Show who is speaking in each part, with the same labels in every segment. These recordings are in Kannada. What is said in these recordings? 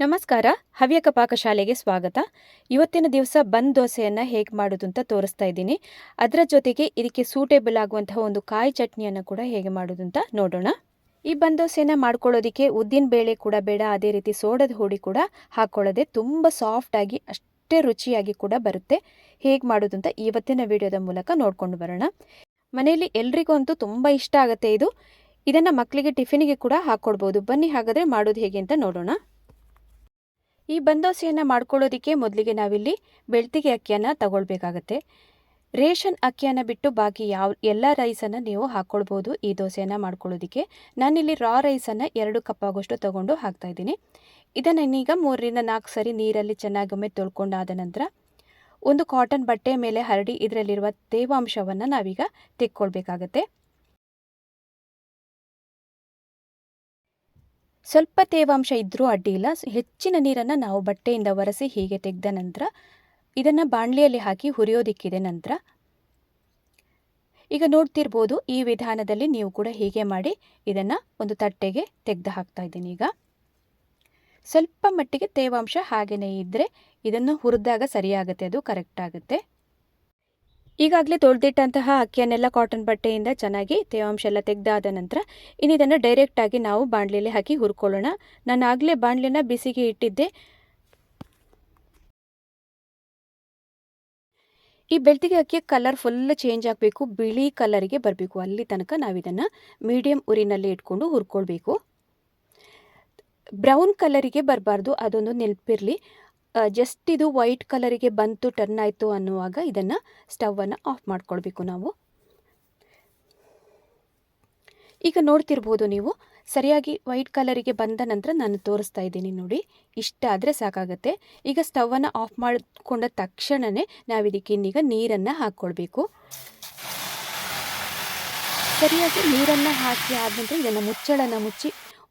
Speaker 1: ನಮಸ್ಕಾರ, ಹವ್ಯಕ ಪಾಕಶಾಲೆಗೆ ಸ್ವಾಗತ. ಇವತ್ತಿನ ದಿವಸ ಬಂದ್ ದೋಸೆಯನ್ನು ಹೇಗೆ ಮಾಡೋದು ಅಂತ ತೋರಿಸ್ತಾ ಇದ್ದೀನಿ. ಅದರ ಜೊತೆಗೆ ಇದಕ್ಕೆ ಸೂಟೇಬಲ್ ಆಗುವಂತಹ ಒಂದು ಕಾಯಿ ಚಟ್ನಿಯನ್ನು ಕೂಡ ಹೇಗೆ ಮಾಡೋದು ಅಂತ ನೋಡೋಣ. ಈ ಬಂದ್ ದೋಸೆಯನ್ನು ಮಾಡ್ಕೊಳ್ಳೋದಕ್ಕೆ ಉದ್ದಿನ ಬೇಳೆ ಕೂಡ ಬೇಡ, ಅದೇ ರೀತಿ ಸೋಡದ ಹುಡಿ ಕೂಡ ಹಾಕ್ಕೊಳ್ಳೋದೆ ತುಂಬ ಸಾಫ್ಟಾಗಿ ಅಷ್ಟೇ ರುಚಿಯಾಗಿ ಕೂಡ ಬರುತ್ತೆ. ಹೇಗೆ ಮಾಡೋದು ಅಂತ ಇವತ್ತಿನ ವಿಡಿಯೋದ ಮೂಲಕ ನೋಡ್ಕೊಂಡು ಬರೋಣ. ಮನೆಯಲ್ಲಿ ಎಲ್ರಿಗೂ ಅಂತೂ ತುಂಬ ಇಷ್ಟ ಆಗುತ್ತೆ ಇದು. ಇದನ್ನು ಮಕ್ಕಳಿಗೆ ಟಿಫಿನಿಗೆ ಕೂಡ ಹಾಕ್ಕೊಡ್ಬೋದು ಬನ್ನಿ ಹಾಗಾದರೆ ಮಾಡೋದು ಹೇಗೆ ಅಂತ ನೋಡೋಣ. ಈ ಬಂದೋಸೆಯನ್ನು ಮಾಡ್ಕೊಳ್ಳೋದಕ್ಕೆ ಮೊದಲಿಗೆ ನಾವಿಲ್ಲಿ ಬೆಳ್ತಿಗೆ ಅಕ್ಕಿಯನ್ನು ತಗೊಳ್ಬೇಕಾಗತ್ತೆ. ರೇಷನ್ ಅಕ್ಕಿಯನ್ನು ಬಿಟ್ಟು ಬಾಕಿ ಯಾವ, ಎಲ್ಲ ರೈಸನ್ನು ನೀವು ಹಾಕ್ಕೊಳ್ಬೋದು ಈ ದೋಸೆಯನ್ನು ಮಾಡ್ಕೊಳ್ಳೋದಕ್ಕೆ. ನಾನಿಲ್ಲಿ ರಾ ರೈಸನ್ನು ಎರಡು ಕಪ್ ಆಗೋಷ್ಟು ತೊಗೊಂಡು ಹಾಕ್ತಾಯಿದ್ದೀನಿ ಇದನ್ನು ಈಗ ಮೂರರಿಂದ ನಾಲ್ಕು ಸರಿ ನೀರಲ್ಲಿ ಚೆನ್ನಾಗೊಮ್ಮೆ ತೊಳ್ಕೊಂಡಾದ ನಂತರ ಒಂದು ಕಾಟನ್ ಬಟ್ಟೆ ಮೇಲೆ ಹರಡಿ ಇದರಲ್ಲಿರುವ ತೇವಾಂಶವನ್ನು ನಾವೀಗ ತೆಕ್ಕೊಳ್ಬೇಕಾಗತ್ತೆ. ಸ್ವಲ್ಪ ತೇವಾಂಶ ಇದ್ದರೂ ಅಡ್ಡಿಯಿಲ್ಲ ಹೆಚ್ಚಿನ ನೀರನ್ನು ನಾವು ಬಟ್ಟೆಯಿಂದ ಒರೆಸಿ ಹೀಗೆ ತೆಗೆದ ನಂತರ ಇದನ್ನು ಬಾಣಲಿಯಲ್ಲಿ ಹಾಕಿ ಹುರಿಯೋದಿಕ್ಕಿದೆ ನಂತರ. ಈಗ ನೋಡ್ತಿರ್ಬೋದು ಈ ವಿಧಾನದಲ್ಲಿ ನೀವು ಕೂಡ ಹೀಗೆ ಮಾಡಿ ಇದನ್ನು ಒಂದು ತಟ್ಟೆಗೆ ತೆಗೆದು ಹಾಕ್ತಾ ಇದ್ದೀನಿ ಈಗ. ಸ್ವಲ್ಪ ಮಟ್ಟಿಗೆ ತೇವಾಂಶ ಹಾಗೆಯೇ ಇದ್ದರೆ ಇದನ್ನು ಹುರಿದಾಗ ಸರಿಯಾಗುತ್ತೆ, ಅದು ಕರೆಕ್ಟ್ ಆಗುತ್ತೆ. ಈಗಾಗಲೇ ತೊಳೆದಿಟ್ಟಂತಹ ಅಕ್ಕಿಯನ್ನೆಲ್ಲ ಕಾಟನ್ ಬಟ್ಟೆಯಿಂದ ಚೆನ್ನಾಗಿ ತೇವಾಂಶ ಎಲ್ಲ ತೆಗೆದಾದ ನಂತರ ಇನ್ನಿದನ್ನು ಡೈರೆಕ್ಟಾಗಿ ನಾವು ಬಾಣಲಿಯಲ್ಲಿ ಹಾಕಿ ಹುರ್ಕೊಳ್ಳೋಣ. ನಾನು ಆಗಲೇ ಬಾಣಲಿನ ಬಿಸಿಗೆ ಇಟ್ಟಿದ್ದೆ. ಈ ಬೆಳ್ತಿಗೆ ಅಕ್ಕಿಯ ಕಲರ್ ಫುಲ್ ಚೇಂಜ್ ಆಗಬೇಕು. ಬಿಳಿ ಕಲರಿಗೆ ಬರಬೇಕು. ಅಲ್ಲಿ ತನಕ ನಾವು ಇದನ್ನು ಮೀಡಿಯಮ್ ಉರಿನಲ್ಲಿ ಇಟ್ಕೊಂಡು ಹುರ್ಕೊಳ್ಬೇಕು. ಬ್ರೌನ್ ಕಲರಿಗೆ ಬರಬಾರ್ದು. ಅದೊಂದು ನೆನಪಿರಲಿ. ಜಸ್ಟ್ ಇದು ವೈಟ್ ಕಲರಿಗೆ ಬಂತು ಟರ್ನ್ ಆಯಿತು ಅನ್ನುವಾಗ ಇದನ್ನು ಸ್ಟವನ್ನು ಆಫ್ ಮಾಡ್ಕೊಳ್ಬೇಕು ನಾವು. ಈಗ ನೋಡ್ತಿರ್ಬೋದು ನೀವು, ಸರಿಯಾಗಿ ವೈಟ್ ಕಲರಿಗೆ ಬಂದ ನಂತರ ನಾನು ತೋರಿಸ್ತಾ ಇದ್ದೀನಿ ನೋಡಿ, ಇಷ್ಟ ಆದರೆ ಸಾಕಾಗುತ್ತೆ. ಈಗ ಸ್ಟವನ್ನು ಆಫ್ ಮಾಡಿಕೊಂಡ ತಕ್ಷಣವೇ ನಾವಿದಕ್ಕೆ ಇನ್ನೀಗ ನೀರನ್ನು ಹಾಕ್ಕೊಳ್ಬೇಕು ಸರಿಯಾಗಿ ನೀರನ್ನು ಹಾಕಿ ಆದ ನಂತರ ಇದನ್ನು ಮುಚ್ಚಳನ ಮುಚ್ಚಿ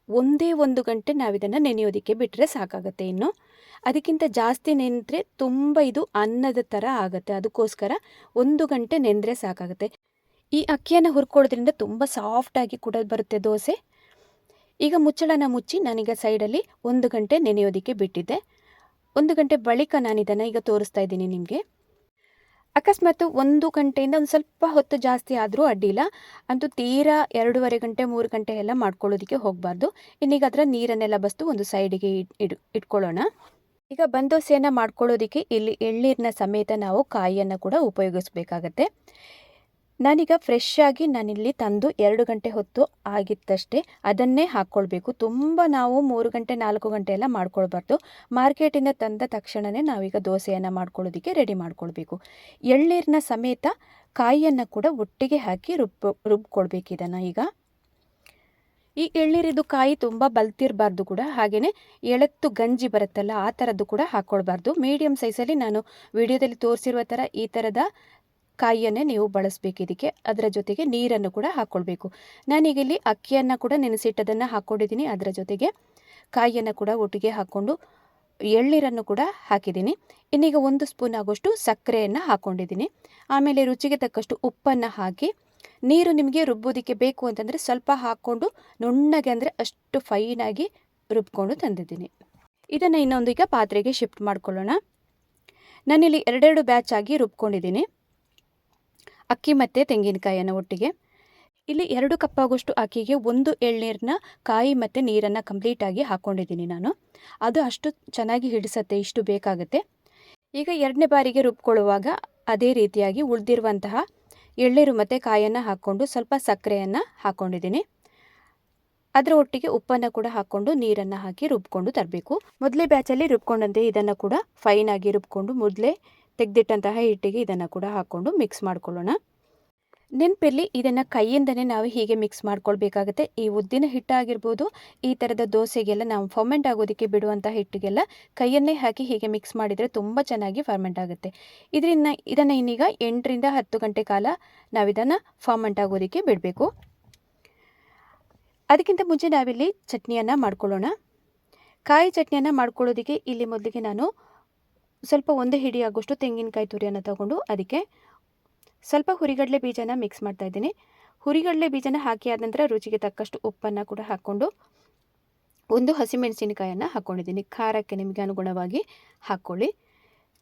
Speaker 1: ಒಂದೇ ಒಂದು ಗಂಟೆ ನಾವಿದನ್ನು ನೆನೆಯೋದಕ್ಕೆ ಬಿಟ್ಟರೆ ಸಾಕಾಗುತ್ತೆ ಇನ್ನು. ಅದಕ್ಕಿಂತ ಜಾಸ್ತಿ ನೆನೆದ್ರೆ ತುಂಬ ಇದು ಅನ್ನದ ಥರ ಆಗುತ್ತೆ. ಅದಕ್ಕೋಸ್ಕರ ಒಂದು ಗಂಟೆ ನೆಂದರೆ ಸಾಕಾಗುತ್ತೆ. ಈ ಅಕ್ಕಿಯನ್ನು ಹುರ್ಕೊಳ್ಳೋದ್ರಿಂದ ತುಂಬ ಸಾಫ್ಟಾಗಿ ಕೂಡ ಬರುತ್ತೆ ದೋಸೆ. ಈಗ ಮುಚ್ಚಳನ ಮುಚ್ಚಿ ನಾನೀಗ ಸೈಡಲ್ಲಿ ಒಂದು ಗಂಟೆ ನೆನೆಯೋದಕ್ಕೆ ಬಿಟ್ಟಿದ್ದೆ. ಒಂದು ಗಂಟೆ ಬಳಿಕ ನಾನು ಇದನ್ನು ಈಗ ತೋರಿಸ್ತಾ ಇದ್ದೀನಿ ನಿಮಗೆ. ಅಕಸ್ಮಾತ್ ಒಂದು ಗಂಟೆಯಿಂದ ಒಂದು ಸ್ವಲ್ಪ ಹೊತ್ತು ಜಾಸ್ತಿ ಆದರೂ ಅಡ್ಡಿಲ್ಲ. ಅಂತೂ ತೀರಾ ಎರಡೂವರೆ ಗಂಟೆ, ಮೂರು ಗಂಟೆ ಎಲ್ಲ ಮಾಡ್ಕೊಳ್ಳೋದಕ್ಕೆ ಹೋಗಬಾರ್ದು. ಇನ್ನೀಗ ಅದರ ನೀರನ್ನೆಲ್ಲ ಬಸ್ತು ಒಂದು ಸೈಡಿಗೆ ಇಡ್, ಇಟ್ಕೊಳ್ಳೋಣ. ಈಗ ಬಂದೋಸೆಯನ್ನು ಮಾಡ್ಕೊಳ್ಳೋದಕ್ಕೆ ಇಲ್ಲಿ ಎಳ್ನೀರಿನ ಸಮೇತ ನಾವು ಕಾಯಿಯನ್ನು ಕೂಡ ಉಪಯೋಗಿಸ್ಬೇಕಾಗತ್ತೆ. ನಾನೀಗ ಫ್ರೆಶ್ ಆಗಿ ನಾನಿಲ್ಲಿ ತಂದು ಎರಡು ಗಂಟೆ ಹೊತ್ತು ಆಗಿತ್ತಷ್ಟೇ, ಅದನ್ನೇ ಹಾಕ್ಕೊಳ್ಬೇಕು. ತುಂಬ ನಾವು ಮೂರು ಗಂಟೆ, ನಾಲ್ಕು ಗಂಟೆ ಎಲ್ಲ ಮಾಡ್ಕೊಳ್ಬಾರ್ದು. ಮಾರ್ಕೆಟಿಂದ ತಂದ ತಕ್ಷಣವೇ ನಾವೀಗ ದೋಸೆಯನ್ನು ಮಾಡ್ಕೊಳ್ಳೋದಕ್ಕೆ ರೆಡಿ ಮಾಡ್ಕೊಳ್ಬೇಕು. ಎಳ್ನೀರಿನ ಸಮೇತ ಕಾಯಿಯನ್ನು ಕೂಡ ಒಟ್ಟಿಗೆ ಹಾಕಿ ರುಬ್ಬ ರುಬ್ಕೊಳ್ಬೇಕಿದನ್ನು ಈಗ. ಈ ಎಳ್ನೀರಿದು ಕಾಯಿ ತುಂಬ ಬಲ್ತಿರಬಾರ್ದು ಕೂಡ. ಹಾಗೆಯೇ ಎಳತ್ತು ಗಂಜಿ ಬರುತ್ತಲ್ಲ, ಆ ಥರದ್ದು ಕೂಡ ಹಾಕ್ಕೊಳ್ಬಾರ್ದು. ಮೀಡಿಯಮ್ ಸೈಜಲ್ಲಿ ನಾನು ವಿಡಿಯೋದಲ್ಲಿ ತೋರಿಸಿರುವ ಥರ ಈ ಥರದ ಕಾಯಿಯನ್ನೇ ನೀವು ಬಳಸಬೇಕು ಇದಕ್ಕೆ. ಅದರ ಜೊತೆಗೆ ನೀರನ್ನು ಕೂಡ ಹಾಕ್ಕೊಳ್ಬೇಕು ನಾನೀಗ ಇಲ್ಲಿ ಅಕ್ಕಿಯನ್ನು ಕೂಡ ನೆನೆಸಿಟ್ಟದನ್ನು ಹಾಕ್ಕೊಂಡಿದ್ದೀನಿ ಅದರ ಜೊತೆಗೆ ಕಾಯಿಯನ್ನು ಕೂಡ ಒಟ್ಟಿಗೆ ಹಾಕ್ಕೊಂಡು ಎಳ್ನೀರನ್ನು ಕೂಡ ಹಾಕಿದ್ದೀನಿ. ಇನ್ನೀಗ ಒಂದು ಸ್ಪೂನ್ ಆಗೋಷ್ಟು ಸಕ್ಕರೆಯನ್ನು ಹಾಕ್ಕೊಂಡಿದ್ದೀನಿ ಆಮೇಲೆ ರುಚಿಗೆ ತಕ್ಕಷ್ಟು ಉಪ್ಪನ್ನು ಹಾಕಿ ನೀರು ನಿಮಗೆ ರುಬ್ಬೋದಕ್ಕೆ ಬೇಕು ಅಂತಂದರೆ ಸ್ವಲ್ಪ ಹಾಕ್ಕೊಂಡು ನುಣ್ಣಗೆ ಅಂದರೆ ಅಷ್ಟು ಫೈನಾಗಿ ರುಬ್ಕೊಂಡು ತಂದಿದ್ದೀನಿ. ಇದನ್ನು ಇನ್ನೊಂದು ಈಗ ಪಾತ್ರೆಗೆ ಶಿಫ್ಟ್ ಮಾಡ್ಕೊಳ್ಳೋಣ. ನಾನಿಲ್ಲಿ ಎರಡೆರಡು ಬ್ಯಾಚ್ ಆಗಿ ರುಬ್ಕೊಂಡಿದ್ದೀನಿ. ಅಕ್ಕಿ ಮತ್ತು ತೆಂಗಿನಕಾಯಿಯನ್ನು ಒಟ್ಟಿಗೆ. ಇಲ್ಲಿ ಎರಡು ಕಪ್ಪಾಗುವಷ್ಟು ಅಕ್ಕಿಗೆ ಒಂದು ಎಳ್ನೀರನ್ನ ಕಾಯಿ ಮತ್ತು ನೀರನ್ನು ಕಂಪ್ಲೀಟಾಗಿ ಹಾಕ್ಕೊಂಡಿದ್ದೀನಿ ನಾನು. ಅದು ಅಷ್ಟು ಚೆನ್ನಾಗಿ ಹಿಡಿಸತ್ತೆ, ಇಷ್ಟು ಬೇಕಾಗುತ್ತೆ. ಈಗ ಎರಡನೇ ಬಾರಿಗೆ ರುಬ್ಕೊಳ್ಳುವಾಗ ಅದೇ ರೀತಿಯಾಗಿ ಉಳಿದಿರುವಂತಹ ಎಳ್ನೀರು ಮತ್ತು ಕಾಯಿಯನ್ನು ಹಾಕ್ಕೊಂಡು ಸ್ವಲ್ಪ ಸಕ್ಕರೆಯನ್ನು ಹಾಕ್ಕೊಂಡಿದ್ದೀನಿ ಅದರ ಒಟ್ಟಿಗೆ ಉಪ್ಪನ್ನು ಕೂಡ ಹಾಕ್ಕೊಂಡು ನೀರನ್ನು ಹಾಕಿ ರುಬ್ಕೊಂಡು ತರಬೇಕು. ಮೊದಲೇ ಬ್ಯಾಚಲ್ಲಿ ರುಬ್ಕೊಂಡಂತೆ, ಇದನ್ನು ಕೂಡ ಫೈನಾಗಿ ರುಬ್ಕೊಂಡು ಮೊದಲೇ ತೆಗೆದಿಟ್ಟಂತಹ ಹಿಟ್ಟಿಗೆ ಇದನ್ನು ಕೂಡ ಹಾಕ್ಕೊಂಡು ಮಿಕ್ಸ್ ಮಾಡ್ಕೊಳ್ಳೋಣ. ನೆನಪಿರಲಿ, ಇದನ್ನು ಕೈಯಿಂದನೇ ನಾವು ಹೀಗೆ ಮಿಕ್ಸ್ ಮಾಡ್ಕೊಳ್ಬೇಕಾಗುತ್ತೆ. ಈ ಉದ್ದಿನ ಹಿಟ್ಟಾಗಿರ್ಬೋದು, ಈ ಥರದ ದೋಸೆಗೆಲ್ಲ ನಾವು ಫರ್ಮೆಂಟ್ ಆಗೋದಕ್ಕೆ ಬಿಡುವಂಥ ಹಿಟ್ಟಿಗೆಲ್ಲ ಕೈಯನ್ನೇ ಹಾಕಿ ಹೀಗೆ ಮಿಕ್ಸ್ ಮಾಡಿದರೆ ತುಂಬ ಚೆನ್ನಾಗಿ ಫರ್ಮೆಂಟ್ ಆಗುತ್ತೆ. ಇದರಿಂದ, ಇದನ್ನು ಇನ್ನೀಗ ಎಂಟರಿಂದ ಹತ್ತು ಗಂಟೆ ಕಾಲ ನಾವು ಇದನ್ನು ಫರ್ಮೆಂಟ್ ಆಗೋದಕ್ಕೆ ಬಿಡಬೇಕು. ಅದಕ್ಕಿಂತ ಮುಂಚೆ ನಾವಿಲ್ಲಿ ಚಟ್ನಿಯನ್ನು ಮಾಡ್ಕೊಳ್ಳೋಣ. ಕಾಯಿ ಚಟ್ನಿಯನ್ನು ಮಾಡ್ಕೊಳ್ಳೋದಕ್ಕೆ ಇಲ್ಲಿ ಮೊದಲಿಗೆ ನಾನು ಸ್ವಲ್ಪ ಒಂದು ಹಿಡಿ ಆಗೋಷ್ಟು ತೆಂಗಿನಕಾಯಿ ತುರಿಯನ್ನು ತಗೊಂಡು ಅದಕ್ಕೆ ಸ್ವಲ್ಪ ಹುರಿಗಡಲೆ ಬೀಜನ ಮಿಕ್ಸ್ ಮಾಡ್ತಾ ಇದ್ದೀನಿ. ಹುರಿಗಡಲೆ ಬೀಜನ ಹಾಕಿ ಆದ ನಂತರ ರುಚಿಗೆ ತಕ್ಕಷ್ಟು ಉಪ್ಪನ್ನು ಕೂಡ ಹಾಕ್ಕೊಂಡು ಒಂದು ಹಸಿಮೆಣಸಿನಕಾಯನ್ನು ಹಾಕ್ಕೊಂಡಿದ್ದೀನಿ ಖಾರಕ್ಕೆ ನಿಮಗೆ ಅನುಗುಣವಾಗಿ ಹಾಕ್ಕೊಳ್ಳಿ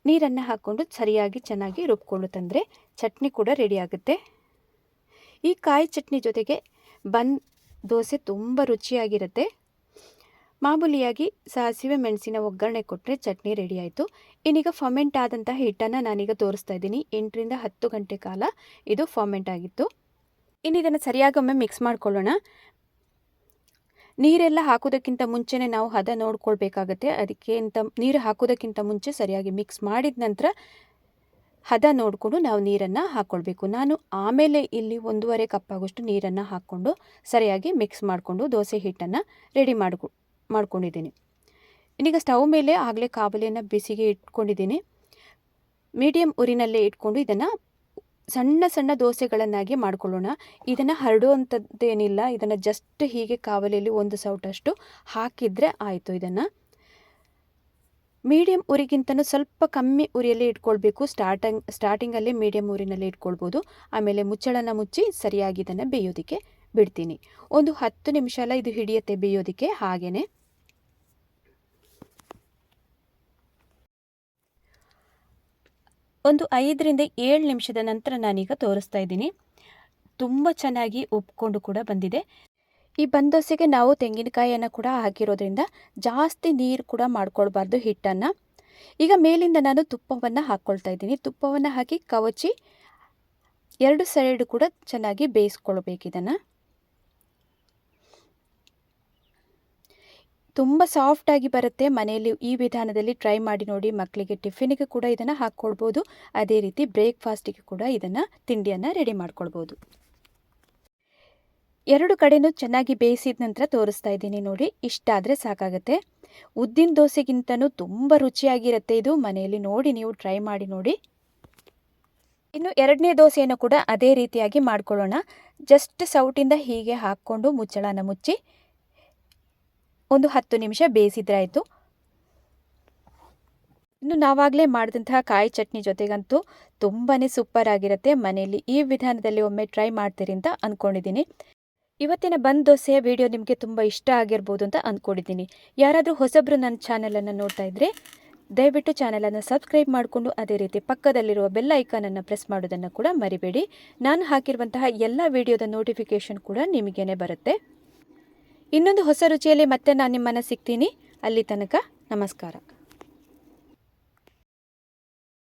Speaker 1: ನೀರನ್ನು ಹಾಕ್ಕೊಂಡು ಸರಿಯಾಗಿ ಚೆನ್ನಾಗಿ ರುಬ್ಕೊಂಡು ತಂದರೆ ಚಟ್ನಿ ಕೂಡ ರೆಡಿ ಆಗುತ್ತೆ. ಈ ಕಾಯಿ ಚಟ್ನಿ ಜೊತೆಗೆ ಬನ್ ದೋಸೆ ತುಂಬ ರುಚಿಯಾಗಿರುತ್ತೆ. ಮಾಮೂಲಿಯಾಗಿ ಸಾಸಿವೆ ಮೆಣಸಿನ ಒಗ್ಗರಣೆ ಕೊಟ್ಟರೆ ಚಟ್ನಿ ರೆಡಿ ಆಯಿತು. ಇನ್ನೀಗ ಫಾಮೆಂಟ್ ಆದಂತಹ ಹಿಟ್ಟನ್ನು ನಾನೀಗ ತೋರಿಸ್ತಾ ಇದ್ದೀನಿ. ಎಂಟರಿಂದ ಹತ್ತು ಗಂಟೆ ಕಾಲ ಇದು ಫರ್ಮೆಂಟ್ ಆಗಿತ್ತು. ಇನ್ನು ಇದನ್ನು ಸರಿಯಾಗಿ ಒಮ್ಮೆ ಮಿಕ್ಸ್ ಮಾಡ್ಕೊಳ್ಳೋಣ. ನೀರೆಲ್ಲ ಹಾಕೋದಕ್ಕಿಂತ ಮುಂಚೆನೇ ನಾವು ಹದ ನೋಡ್ಕೊಳ್ಬೇಕಾಗತ್ತೆ. ಅದಕ್ಕೆ ಅಂತ ನೀರು ಹಾಕೋದಕ್ಕಿಂತ ಮುಂಚೆ ಸರಿಯಾಗಿ ಮಿಕ್ಸ್ ಮಾಡಿದ ನಂತರ ಹದ ನೋಡಿಕೊಂಡು ನಾವು ನೀರನ್ನು ಹಾಕ್ಕೊಳ್ಬೇಕು ನಾನು ಆಮೇಲೆ ಇಲ್ಲಿ ಒಂದೂವರೆ ಕಪ್ ಆಗೋಷ್ಟು ನೀರನ್ನು ಹಾಕ್ಕೊಂಡು ಸರಿಯಾಗಿ ಮಿಕ್ಸ್ ಮಾಡಿಕೊಂಡು ದೋಸೆ ಹಿಟ್ಟನ್ನು ರೆಡಿ ಮಾಡ್ಕೊ ಮಾಡ್ಕೊಂಡಿದ್ದೀನಿ. ಇನ್ನೀಗ ಸ್ಟವ್ ಮೇಲೆ ಆಗಲೇ ಕಾಬಲಿಯನ್ನು ಬಿಸಿಗೆ ಇಟ್ಕೊಂಡಿದ್ದೀನಿ. ಮೀಡಿಯಮ್ ಉರಿನಲ್ಲೇ ಇಟ್ಕೊಂಡು ಇದನ್ನು ಸಣ್ಣ ಸಣ್ಣ ದೋಸೆಗಳನ್ನಾಗಿ ಮಾಡ್ಕೊಳ್ಳೋಣ. ಇದನ್ನು ಹರಡುವಂಥದ್ದೇನಿಲ್ಲ. ಇದನ್ನು ಜಸ್ಟ್ ಹೀಗೆ ಕಾವಲಿಯಲ್ಲಿ ಒಂದು ಸೌಟಷ್ಟು ಹಾಕಿದರೆ ಆಯಿತು ಇದನ್ನು. ಮೀಡಿಯಮ್ ಉರಿಗಿಂತನೂ ಸ್ವಲ್ಪ ಕಮ್ಮಿ ಉರಿಯಲ್ಲಿ ಇಟ್ಕೊಳ್ಬೇಕು. ಸ್ಟಾರ್ಟಿಂಗ್ ಸ್ಟಾರ್ಟಿಂಗಲ್ಲಿ ಮೀಡಿಯಮ್ ಉರಿನಲ್ಲಿ ಇಟ್ಕೊಳ್ಬೋದು. ಆಮೇಲೆ ಮುಚ್ಚಳನ ಮುಚ್ಚಿ ಸರಿಯಾಗಿ ಇದನ್ನು ಬೇಯೋದಕ್ಕೆ ಬಿಡ್ತೀನಿ. ಒಂದು ಹತ್ತು ನಿಮಿಷ ಇದು ಹಿಡಿಯುತ್ತೆ ಬೇಯೋದಕ್ಕೆ ಹಾಗೆಯೇ ಒಂದು ಐದರಿಂದ ಏಳು ನಿಮಿಷದ ನಂತರ ನಾನೀಗ ತೋರಿಸ್ತಾ ಇದ್ದೀನಿ. ತುಂಬ ಚೆನ್ನಾಗಿ ಒಪ್ಕೊಂಡು ಕೂಡ ಬಂದಿದೆ. ಈ ಬಂದೋಸೆಗೆ ನಾವು ತೆಂಗಿನಕಾಯಿಯನ್ನು ಕೂಡ ಹಾಕಿರೋದ್ರಿಂದ ಜಾಸ್ತಿ ನೀರು ಕೂಡ ಮಾಡ್ಕೊಳ್ಬಾರ್ದು ಹಿಟ್ಟನ್ನು. ಈಗ ಮೇಲಿಂದ ನಾನು ತುಪ್ಪವನ್ನು ಹಾಕ್ಕೊಳ್ತಾ ಇದ್ದೀನಿ. ತುಪ್ಪವನ್ನು ಹಾಕಿ ಕವಚಿ ಎರಡು ಸೈಡ್ ಕೂಡ ಚೆನ್ನಾಗಿ ಬೇಯಿಸ್ಕೊಳ್ಬೇಕು ಇದನ್ನು. ತುಂಬ ಸಾಫ್ಟಾಗಿ ಬರುತ್ತೆ. ಮನೆಯಲ್ಲಿ ಈ ವಿಧಾನದಲ್ಲಿ ಟ್ರೈ ಮಾಡಿ ನೋಡಿ ಮಕ್ಕಳಿಗೆ ಟಿಫಿನಿಗೆ ಕೂಡ ಇದನ್ನು ಹಾಕ್ಕೊಳ್ಬೋದು ಅದೇ ರೀತಿ ಬ್ರೇಕ್ಫಾಸ್ಟಿಗೆ ಕೂಡ ಇದನ್ನು ತಿಂಡಿಯನ್ನು ರೆಡಿ ಮಾಡ್ಕೊಳ್ಬೋದು. ಎರಡು ಕಡೆನೂ ಚೆನ್ನಾಗಿ ಬೇಯಿಸಿದ ನಂತರ ತೋರಿಸ್ತಾ ಇದ್ದೀನಿ ನೋಡಿ. ಇಷ್ಟಾದರೆ ಸಾಕಾಗುತ್ತೆ. ಉದ್ದಿನ ದೋಸೆಗಿಂತನೂ ತುಂಬ ರುಚಿಯಾಗಿರುತ್ತೆ ಇದು. ಮನೆಯಲ್ಲಿ ನೋಡಿ ನೀವು ಟ್ರೈ ಮಾಡಿ ನೋಡಿ. ಇನ್ನು ಎರಡನೇ ದೋಸೆಯನ್ನು ಕೂಡ ಅದೇ ರೀತಿಯಾಗಿ ಮಾಡ್ಕೊಳ್ಳೋಣ. ಜಸ್ಟ್ ಸೌಟಿಂದ ಹೀಗೆ ಹಾಕ್ಕೊಂಡು ಮುಚ್ಚಳನ ಮುಚ್ಚಿ ಒಂದು ಹತ್ತು ನಿಮಿಷ ಬೇಯಿಸಿದ್ರಾಯಿತು. ಇನ್ನು ನಾವಾಗಲೇ ಮಾಡಿದಂತಹ ಕಾಯಿ ಚಟ್ನಿ ಜೊತೆಗಂತೂ ತುಂಬಾ ಸೂಪರ್ ಆಗಿರುತ್ತೆ. ಮನೆಯಲ್ಲಿ ಈ ವಿಧಾನದಲ್ಲಿ ಒಮ್ಮೆ ಟ್ರೈ ಮಾಡ್ತೀರಿ ಅಂತ ಅಂದ್ಕೊಂಡಿದ್ದೀನಿ ಇವತ್ತಿನ ಬಂದ್ ದೋಸೆಯ ವಿಡಿಯೋ ನಿಮಗೆ ತುಂಬ ಇಷ್ಟ ಆಗಿರ್ಬೋದು ಅಂತ ಅಂದ್ಕೊಂಡಿದ್ದೀನಿ ಯಾರಾದರೂ ಹೊಸಬ್ರು ನನ್ನ ಚಾನಲನ್ನು ನೋಡ್ತಾ ಇದ್ದರೆ ದಯವಿಟ್ಟು ಚಾನಲನ್ನು ಸಬ್ಸ್ಕ್ರೈಬ್ ಮಾಡಿಕೊಂಡು ಅದೇ ರೀತಿ ಪಕ್ಕದಲ್ಲಿರುವ ಬೆಲ್ ಐಕಾನನ್ನು ಪ್ರೆಸ್ ಮಾಡೋದನ್ನು ಕೂಡ ಮರಿಬೇಡಿ. ನಾನು ಹಾಕಿರುವಂತಹ ಎಲ್ಲ ವಿಡಿಯೋದ ನೋಟಿಫಿಕೇಷನ್ ಕೂಡ ನಿಮಗೇನೆ ಬರುತ್ತೆ. ಇನ್ನೊಂದು ಹೊಸ ರುಚಿಯಲ್ಲಿ ಮತ್ತೆ ನಾನು ನಿಮ್ಮನ್ನು ಸಿಗ್ತೀನಿ. ಅಲ್ಲಿ ತನಕ ನಮಸ್ಕಾರ.